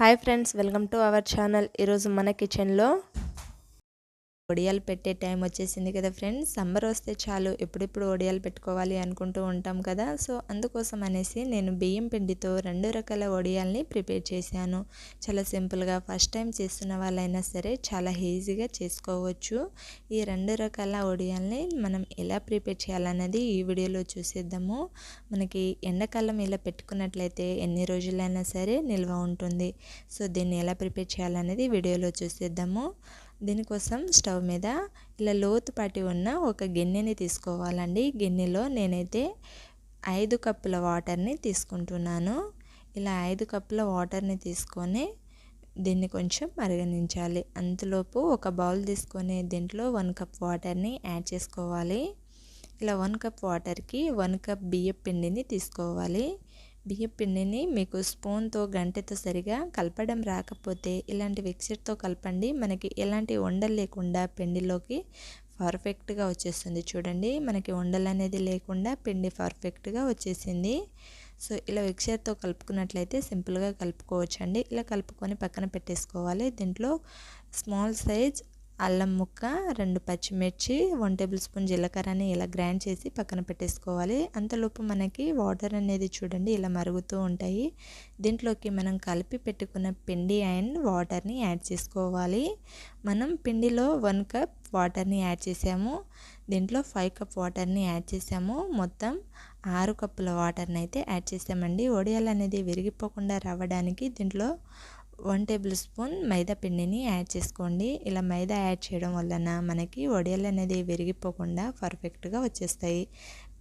Hi friends welcome to our channel. ఈరోజు మన కిచెన్లో వడియాలు పెట్టే టైం వచ్చేసింది కదా ఫ్రెండ్స్. సమ్మర్ వస్తే చాలు ఎప్పుడెప్పుడు వడియాలు పెట్టుకోవాలి అనుకుంటూ ఉంటాం కదా. సో అందుకోసం అనేసి నేను బియ్యం పిండితో రెండు రకాల వడియాల్ని ప్రిపేర్ చేశాను. చాలా సింపుల్గా ఫస్ట్ టైం చేస్తున్న వాళ్ళైనా సరే చాలా ఈజీగా చేసుకోవచ్చు. ఈ రెండు రకాల వడియాల్ని మనం ఎలా ప్రిపేర్ చేయాలన్నది ఈ వీడియోలో చూసేద్దాము. మనకి ఎండాకాలం ఇలా పెట్టుకున్నట్లయితే ఎన్ని రోజులైనా సరే నిల్వ ఉంటుంది. సో దీన్ని ఎలా ప్రిపేర్ చేయాలనేది వీడియోలో చూసేద్దాము. దీనికోసం స్టవ్ మీద ఇలా లోతు పట్టి ఉన్న ఒక గిన్నెని తీసుకోవాలండి. గిన్నెలో నేనైతే ఐదు కప్పుల వాటర్ని తీసుకుంటున్నాను. ఇలా ఐదు కప్పుల వాటర్ని తీసుకొని దీన్ని కొంచెం మరగనించాలి అంతలోపు ఒక బౌల్ తీసుకొని దీంట్లో వన్ కప్ వాటర్ని యాడ్ చేసుకోవాలి. ఇలా వన్ కప్ వాటర్కి వన్ కప్ బియ్యం పిండిని తీసుకోవాలి. బియ్యం పిండిని మీకు స్పూన్తో గంటెతో సరిగా కలపడం రాకపోతే ఇలాంటి మిక్సర్తో కలపండి. మనకి ఎలాంటి వండలు లేకుండా పిండిలోకి పర్ఫెక్ట్గా వచ్చేస్తుంది. చూడండి మనకి వండలు అనేది లేకుండా పిండి పర్ఫెక్ట్గా వచ్చేసింది. సో ఇలా మిక్సర్తో కలుపుకున్నట్లయితే సింపుల్గా కలుపుకోవచ్చండి. ఇలా కలుపుకొని పక్కన పెట్టేసుకోవాలి. దీంట్లో స్మాల్ సైజ్ అల్లం ముక్క రెండు పచ్చిమిర్చి వన్ టేబుల్ స్పూన్ జీలకర్రని ఇలా గ్రైండ్ చేసి పక్కన పెట్టేసుకోవాలి. అంతలోపు మనకి వాటర్ అనేది చూడండి ఇలా మరుగుతూ ఉంటాయి. దీంట్లోకి మనం కలిపి పెట్టుకున్న పిండి అండ్ వాటర్ని యాడ్ చేసుకోవాలి. మనం పిండిలో వన్ కప్ వాటర్ని యాడ్ చేసాము. దీంట్లో ఫైవ్ కప్ వాటర్ని యాడ్ చేసాము. మొత్తం ఆరు కప్పుల వాటర్ని అయితే యాడ్ చేసామండి. ఒడియాలు అనేది విరిగిపోకుండా రావడానికి దీంట్లో వన్ టేబుల్ స్పూన్ మైదా పిండిని యాడ్ చేసుకోండి. ఇలా మైదా యాడ్ చేయడం వలన మనకి వడియాలు అనేది విరిగిపోకుండా పర్ఫెక్ట్గా వచ్చేస్తాయి.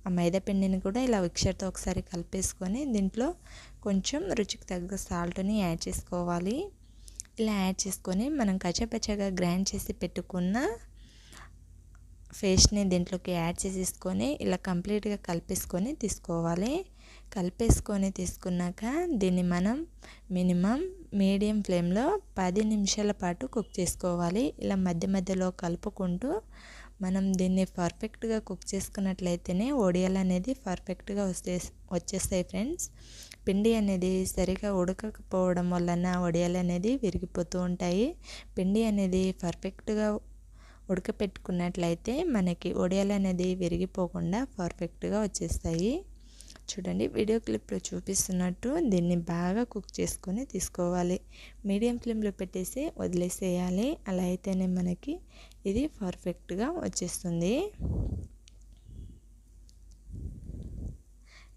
ఆ మైదా పిండిని కూడా ఇలా మిక్చర్తో ఒకసారి కలిపేసుకొని దీంట్లో కొంచెం రుచికి తగ్గ సాల్ట్ని యాడ్ చేసుకోవాలి. ఇలా యాడ్ చేసుకొని మనం కచ్చపచ్చగా గ్రైండ్ చేసి పెట్టుకున్న ఫేస్ని దీంట్లోకి యాడ్ చేసేసుకొని ఇలా కంప్లీట్గా కలిపేసుకొని తీసుకోవాలి. కలిపేసుకొని తీసుకున్నాక దీన్ని మనం మినిమం మీడియం ఫ్లేమ్లో పది నిమిషాల పాటు కుక్ చేసుకోవాలి. ఇలా మధ్య మధ్యలో కలుపుకుంటూ మనం దీన్ని పర్ఫెక్ట్గా కుక్ చేసుకున్నట్లయితేనే ఒడియాలు అనేది పర్ఫెక్ట్గా వస్తే వచ్చేస్తాయి ఫ్రెండ్స్. పిండి అనేది సరిగా ఉడకకపోవడం వలన వడియాలు అనేది విరిగిపోతూ ఉంటాయి. పిండి అనేది పర్ఫెక్ట్గా ఉడకపెట్టుకున్నట్లయితే మనకి ఒడియాలు అనేది విరిగిపోకుండా పర్ఫెక్ట్గా వచ్చేస్తాయి. చూడండి వీడియో క్లిప్లో చూపిస్తున్నట్టు దీన్ని బాగా కుక్ చేసుకొని తీసుకోవాలి. మీడియం ఫ్లేమ్లో పెట్టేసి వదిలేసేయాలి. అలా అయితేనే మనకి ఇది పర్ఫెక్ట్గా వచ్చేస్తుంది.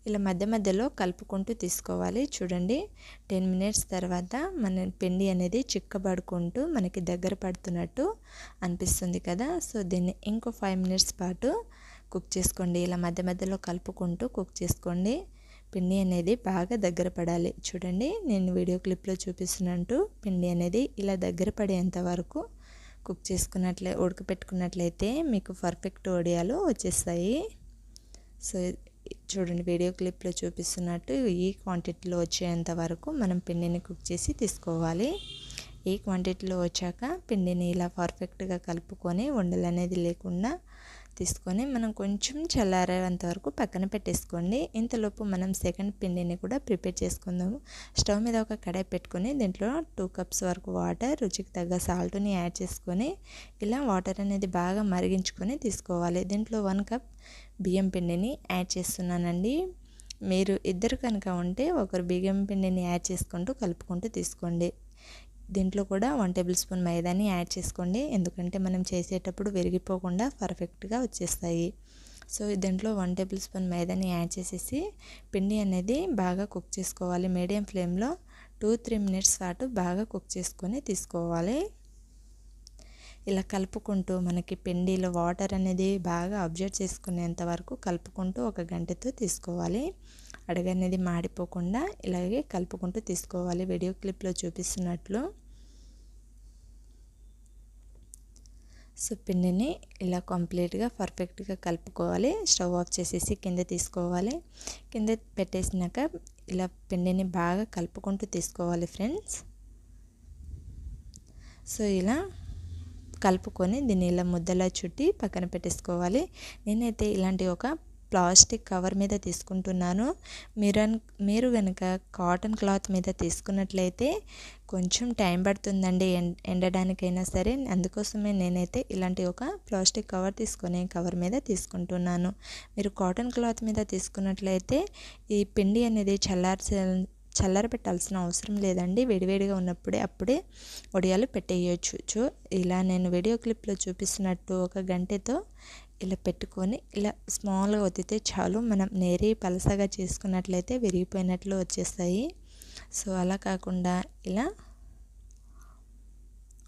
ఇలా మధ్య మధ్యలో కలుపుకుంటూ తీసుకోవాలి. చూడండి టెన్ మినిట్స్ తర్వాత మన పిండి అనేది చిక్కబడుకుంటూ మనకి దగ్గర పడుతున్నట్టు అనిపిస్తుంది కదా. సో దీన్ని ఇంకో ఫైవ్ మినిట్స్ పాటు కుక్ చేసుకోండి. ఇలా మధ్య మధ్యలో కలుపుకుంటూ కుక్ చేసుకోండి. పిండి అనేది బాగా దగ్గర పడాలి. చూడండి నేను వీడియో క్లిప్లో చూపిస్తున్నట్టు పిండి అనేది ఇలా దగ్గర పడేంత వరకు కుక్ చేసుకున్నట్లే ఉడకపెట్టుకున్నట్లయితే మీకు పర్ఫెక్ట్ ఒడియాలు వచ్చేస్తాయి. సో చూడండి వీడియో క్లిప్లో చూపిస్తున్నట్టు ఈ క్వాంటిటీలో వచ్చేంత వరకు మనం పిండిని కుక్ చేసి తీసుకోవాలి. ఈ క్వాంటిటీలో వచ్చాక పిండిని ఇలా పర్ఫెక్ట్గా కలుపుకొని ఉండలు అనేది లేకుండా తీసుకొని మనం కొంచెం చల్లారేంత వరకు పక్కన పెట్టేసుకోండి. ఇంతలోపు మనం సెకండ్ పిండిని కూడా ప్రిపేర్ చేసుకుందాము. స్టవ్ మీద ఒక కడాయి పెట్టుకొని దీంట్లో టూ కప్స్ వరకు వాటర్ రుచికి తగ్గ సాల్ట్ని యాడ్ చేసుకొని ఇలా వాటర్ అనేది బాగా మరిగించుకొని తీసుకోవాలి. దీంట్లో వన్ కప్ బియ్యం పిండిని యాడ్ చేస్తున్నానండి. మీరు ఇద్దరు కనుక ఉంటే ఒకరు బియ్యం పిండిని యాడ్ చేసుకుంటూ కలుపుకుంటూ తీసుకోండి. దీంట్లో కూడా వన్ టేబుల్ స్పూన్ మైదాని యాడ్ చేసుకోండి. ఎందుకంటే మనం చేసేటప్పుడు విరిగిపోకుండా పర్ఫెక్ట్గా వచ్చేస్తాయి. సో దీంట్లో వన్ టేబుల్ స్పూన్ మైదాని యాడ్ చేసేసి పిండి అనేది బాగా కుక్ చేసుకోవాలి. మీడియం ఫ్లేమ్లో టూ త్రీ మినిట్స్ పాటు బాగా కుక్ చేసుకొని తీసుకోవాలి. ఇలా కలుపుకుంటూ మనకి పిండిలో వాటర్ అనేది బాగా అబ్జర్వ్ చేసుకునేంత వరకు కలుపుకుంటూ ఒక గంటతో తీసుకోవాలి. అడగనేది మాడిపోకుండా ఇలాగే కలుపుకుంటూ తీసుకోవాలి. వీడియో క్లిప్లో చూపిస్తున్నట్లు. సో పిండిని ఇలా కంప్లీట్గా పర్ఫెక్ట్గా కలుపుకోవాలి. స్టవ్ ఆఫ్ చేసేసి కింద తీసుకోవాలి. కింద పెట్టేసినాక ఇలా పిండిని బాగా కలుపుకుంటూ తీసుకోవాలి ఫ్రెండ్స్. సో ఇలా కలుపుకొని దీన్ని ఇలా ముద్దలా చుట్టి పక్కన పెట్టేసుకోవాలి. నేనైతే ఇలాంటి ఒక ప్లాస్టిక్ కవర్ మీద తీసుకుంటున్నాను. మీరు మీరు కనుక కాటన్ క్లాత్ మీద తీసుకున్నట్లయితే కొంచెం టైం పడుతుందండి ఎండడానికైనా సరే. అందుకోసమే నేనైతే ఇలాంటి ఒక ప్లాస్టిక్ కవర్ తీసుకొని కవర్ మీద తీసుకుంటున్నాను. మీరు కాటన్ క్లాత్ మీద తీసుకున్నట్లయితే ఈ పిండి అనేది చల్లార్చ చల్లర పెట్టాల్సిన అవసరం లేదండి. వేడివేడిగా ఉన్నప్పుడే అప్పుడే వడియాలు పెట్టేయచ్చు. ఇలా నేను వీడియో క్లిప్లో చూపిస్తున్నట్టు ఒక గంటతో ఇలా పెట్టుకొని ఇలా స్మాల్గా ఒత్తితే చాలు. మనం నేరి పలసగా చేసుకున్నట్లయితే విరిగిపోయినట్లు వచ్చేస్తాయి. సో అలా కాకుండా ఇలా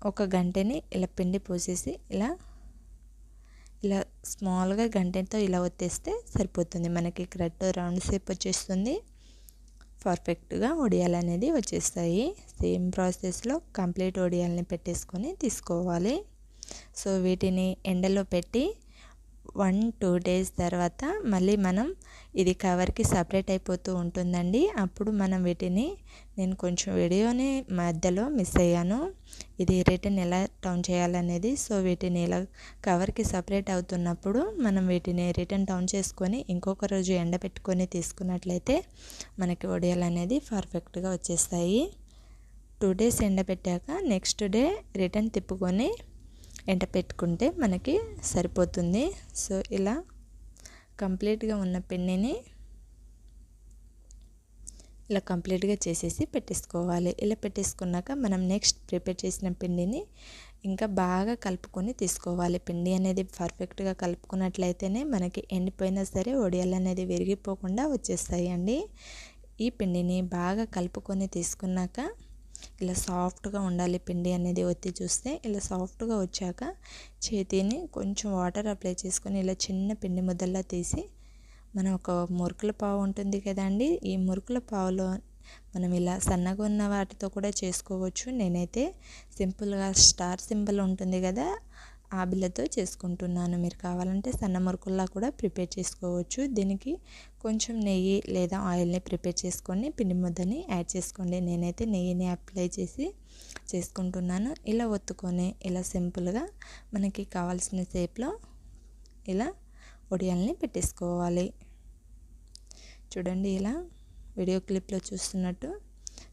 ఒక గంటని ఇలా పిండి పోసేసి ఇలా ఇలా స్మాల్గా గంటతో ఇలా ఒత్తేస్తే సరిపోతుంది. మనకి కరెక్ట్ రౌండ్ షేప్ వచ్చేస్తుంది. పర్ఫెక్ట్గా ఒడియాలు అనేది వచ్చేస్తాయి. సేమ్ ప్రాసెస్లో కంప్లీట్ ఒడియాలని పెట్టేసుకొని తీసుకోవాలి. సో వీటిని ఎండలో పెట్టి వన్ టూ డేస్ తర్వాత మళ్ళీ మనం ఇది కవర్కి సపరేట్ అయిపోతూ ఉంటుందండి. అప్పుడు మనం వీటిని నేను కొంచెం వీడియోని మధ్యలో మిస్ అయ్యాను. ఇది రిటర్న్ ఎలా టౌన్ చేయాలనేది. సో వీటిని ఇలా కవర్కి సపరేట్ అవుతున్నప్పుడు మనం వీటిని రిటర్న్ టౌన్ చేసుకొని ఇంకొక రోజు ఎండబెట్టుకొని తీసుకున్నట్లయితే మనకి వడియాలు అనేది పర్ఫెక్ట్గా వచ్చేస్తాయి. టూ డేస్ ఎండబెట్టాక నెక్స్ట్ డే రిటర్న్ తిప్పుకొని ఎంట పెట్టుకుంటే మనకి సరిపోతుంది. సో ఇలా కంప్లీట్గా ఉన్న పిండిని ఇలా కంప్లీట్గా చేసేసి పెట్టేసుకోవాలి. ఇలా పెట్టేసుకున్నాక మనం నెక్స్ట్ ప్రిపేర్ చేసిన పిండిని ఇంకా బాగా కలుపుకొని తీసుకోవాలి. పిండి అనేది పర్ఫెక్ట్గా కలుపుకున్నట్లయితేనే మనకి ఎండిపోయినా సరే ఒడియాలు అనేది విరిగిపోకుండా వచ్చేస్తాయి అండి ఈ పిండిని బాగా కలుపుకొని తీసుకున్నాక ఇలా సాఫ్ట్గా ఉండాలి పిండి అనేది ఒత్తి చూస్తే ఇలా సాఫ్ట్గా వచ్చాక చేతిని కొంచెం వాటర్ అప్లై చేసుకొని ఇలా చిన్న పిండి ముద్దల్లా తీసి మనం ఒక మురుకుల పావు ఉంటుంది కదండి ఈ మురుకుల పావులో మనం ఇలా సన్నగా ఉన్న వాటితో కూడా చేసుకోవచ్చు. నేనైతే సింపుల్గా స్టార్ సింబల్ ఉంటుంది కదా ఆబిలతో చేసుకుంటున్నాను. మీరు కావాలంటే సన్న మురుకుల్లా కూడా ప్రిపేర్ చేసుకోవచ్చు. దీనికి కొంచెం నెయ్యి లేదా ఆయిల్ని ప్రిపేర్ చేసుకొని పిండి ముద్దని యాడ్ చేసుకోండి. నేనైతే నెయ్యిని అప్లై చేసి చేసుకుంటున్నాను. ఇలా ఒత్తుకొని ఇలా సింపుల్గా మనకి కావాల్సిన షేప్లో ఇలా ఒడియాల్ని పెట్టేసుకోవాలి. చూడండి ఇలా వీడియో క్లిప్లో చూస్తున్నట్టు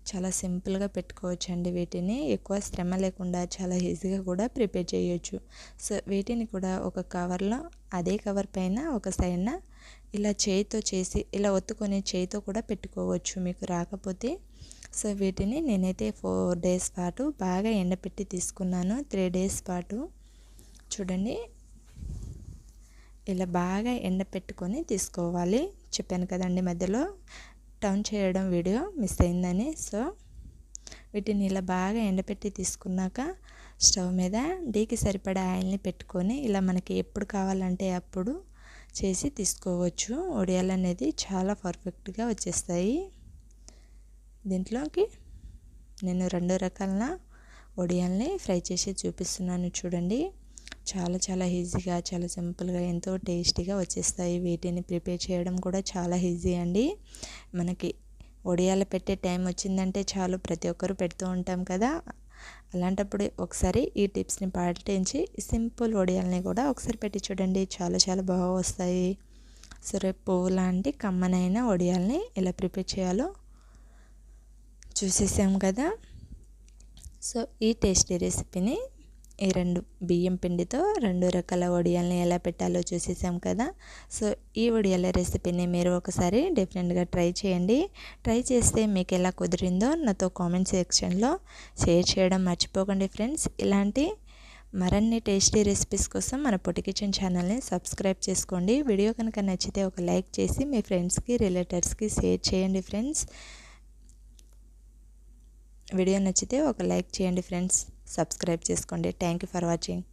చాలా సింపుల్గా పెట్టుకోవచ్చండి వీటిని. ఎక్కువ శ్రమ లేకుండా చాలా ఈజీగా కూడా ప్రిపేర్ చేయొచ్చు. సో వీటిని కూడా ఒక కవర్లో అదే కవర్ పైన ఒక సైడ్న ఇలా చేయితో చేసి ఇలా ఒత్తుకొని చేయితో కూడా పెట్టుకోవచ్చు మీకు రాకపోతే. సో వీటిని నేనైతే ఫోర్ డేస్ పాటు బాగా ఎండపెట్టి తీసుకున్నాను. త్రీ డేస్ పాటు. చూడండి. ఇలా బాగా ఎండ పెట్టుకొని తీసుకోవాలి. చెప్పాను కదండి మధ్యలో. టర్న్ చేయడం వీడియో మిస్ అయిందని. సో వీటిని ఇలా బాగా ఎండపెట్టి తీసుకున్నాక స్టవ్ మీద డీకి సరిపడా ఆయిల్ని పెట్టుకొని ఇలా మనకి ఎప్పుడు కావాలంటే అప్పుడు చేసి తీసుకోవచ్చు. ఒడియాలు అనేది చాలా పర్ఫెక్ట్గా వచ్చేస్తాయి. దీంట్లోకి నేను రెండు రకాల ఒడియాల్ని ఫ్రై చేసి చూపిస్తున్నాను చూడండి. చాలా చాలా ఈజీగా చాలా సింపుల్గా ఎంతో టేస్టీగా వచ్చేస్తాయి. వీటిని ప్రిపేర్ చేయడం కూడా చాలా ఈజీ అండి. మనకి ఒడియాలు పెట్టే టైం వచ్చిందంటే చాలు ప్రతి ఒక్కరు పెడుతూ ఉంటాం కదా. అలాంటప్పుడు ఒకసారి ఈ టిప్స్ని పాటించి సింపుల్ వడియాలని కూడా ఒకసారి పెట్టి చూడండి. చాలా చాలా బాగా వస్తాయి. సరే పువ్వు లాంటి కమ్మనైన వడియాల్ని ఎలా ప్రిపేర్ చేయాలో చూసేసాం కదా. సో ఈ టేస్టీ రెసిపీని ఈ రెండు బియ్యం పిండితో రెండు రకాల వడియాలని ఎలా పెట్టాలో చూసేసాం కదా. సో ఈ వడియాల రెసిపీని మీరు ఒకసారి డిఫరెంట్గా ట్రై చేయండి. ట్రై చేస్తే మీకు ఎలా కుదిరిందో నాతో కామెంట్ సెక్షన్లో షేర్ చేయడం మర్చిపోకండి ఫ్రెండ్స్. ఇలాంటి మరిన్ని టేస్టీ రెసిపీస్ కోసం మన పొట్టి కిచెన్ ఛానల్ని సబ్స్క్రైబ్ చేసుకోండి. వీడియో కనుక నచ్చితే ఒక లైక్ చేసి మీ ఫ్రెండ్స్కి రిలేటివ్స్కి షేర్ చేయండి ఫ్రెండ్స్. వీడియో నచ్చితే ఒక లైక్ చేయండి ఫ్రెండ్స్. సబ్స్క్రైబ్ చేసుకోండి. Thank you for watching